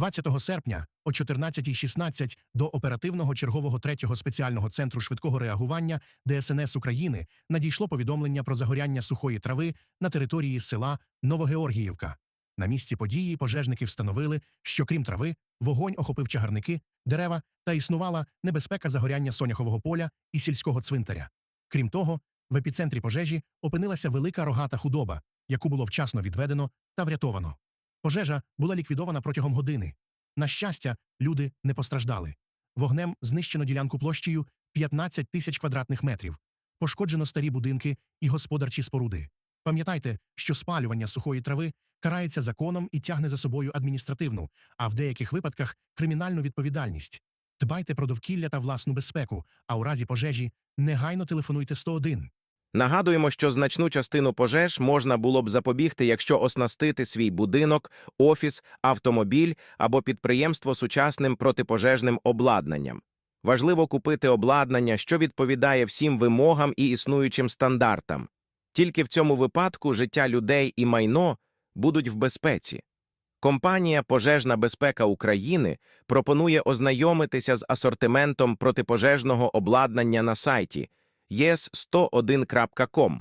20 серпня о 14.16 до оперативного чергового третього спеціального центру швидкого реагування ДСНС України надійшло повідомлення про загоряння сухої трави на території села Новогеоргіївка. На місці події пожежники встановили, що крім трави, вогонь охопив чагарники, дерева та існувала небезпека загоряння соняхового поля і сільського цвинтаря. Крім того, в епіцентрі пожежі опинилася велика рогата худоба, яку було вчасно відведено та врятовано. Пожежа була ліквідована протягом години. На щастя, люди не постраждали. Вогнем знищено ділянку площею 15 тисяч квадратних метрів. Пошкоджено старі будинки і господарчі споруди. Пам'ятайте, що спалювання сухої трави карається законом і тягне за собою адміністративну, а в деяких випадках кримінальну відповідальність. Дбайте про довкілля та власну безпеку, а у разі пожежі негайно телефонуйте 101. Нагадуємо, що значну частину пожеж можна було б запобігти, якщо оснастити свій будинок, офіс, автомобіль або підприємство сучасним протипожежним обладнанням. Важливо купити обладнання, що відповідає всім вимогам і існуючим стандартам. Тільки в цьому випадку життя людей і майно будуть в безпеці. Компанія Пожежна безпека України пропонує ознайомитися з асортиментом протипожежного обладнання на сайті yes101.com.